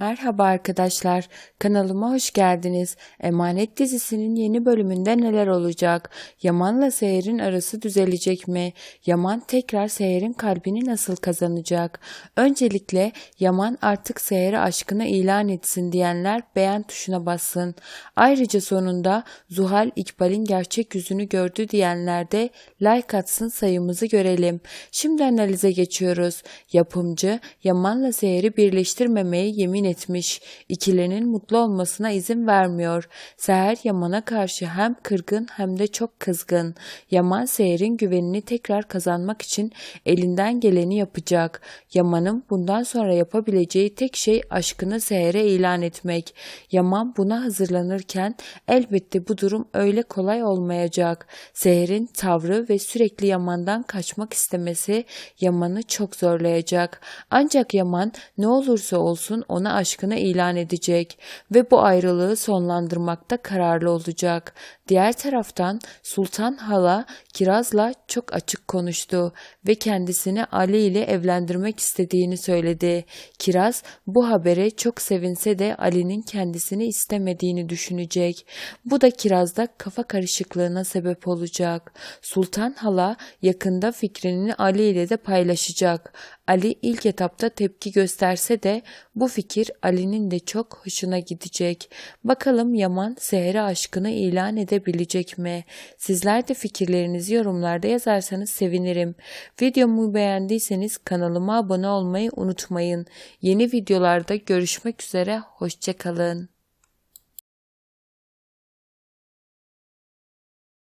Merhaba arkadaşlar, kanalıma hoş geldiniz. Emanet dizisinin yeni bölümünde neler olacak? Yaman'la Seher'in arası düzelecek mi? Yaman tekrar Seher'in kalbini nasıl kazanacak? Öncelikle Yaman artık Seher'e aşkını ilan etsin diyenler beğen tuşuna bassın. Ayrıca sonunda Zuhal İkbal'in gerçek yüzünü gördü diyenler de like atsın sayımızı görelim. Şimdi analize geçiyoruz. Yapımcı Yaman'la Seher'i birleştirmemeye yemin etmiş. İkilinin mutlu olmasına izin vermiyor. Seher Yaman'a karşı hem kırgın hem de çok kızgın. Yaman Seher'in güvenini tekrar kazanmak için elinden geleni yapacak. Yaman'ın bundan sonra yapabileceği tek şey aşkını Seher'e ilan etmek. Yaman buna hazırlanırken elbette bu durum öyle kolay olmayacak. Seher'in tavrı ve sürekli Yaman'dan kaçmak istemesi Yaman'ı çok zorlayacak. Ancak Yaman ne olursa olsun ona aşkını ilan edecek ve bu ayrılığı sonlandırmakta kararlı olacak. Diğer taraftan Sultan Hala Kiraz'la çok açık konuştu ve kendisini Ali ile evlendirmek istediğini söyledi. Kiraz bu habere çok sevinse de Ali'nin kendisini istemediğini düşünecek. Bu da Kiraz'da kafa karışıklığına sebep olacak. Sultan Hala yakında fikrini Ali ile de paylaşacak. Ali ilk etapta tepki gösterse de bu fikir Ali'nin de çok hoşuna gidecek. Bakalım Yaman Seher'e aşkını ilan edebilecek mi? Sizler de fikirlerinizi yorumlarda yazarsanız sevinirim. Videomu beğendiyseniz kanalıma abone olmayı unutmayın. Yeni videolarda görüşmek üzere, hoşçakalın.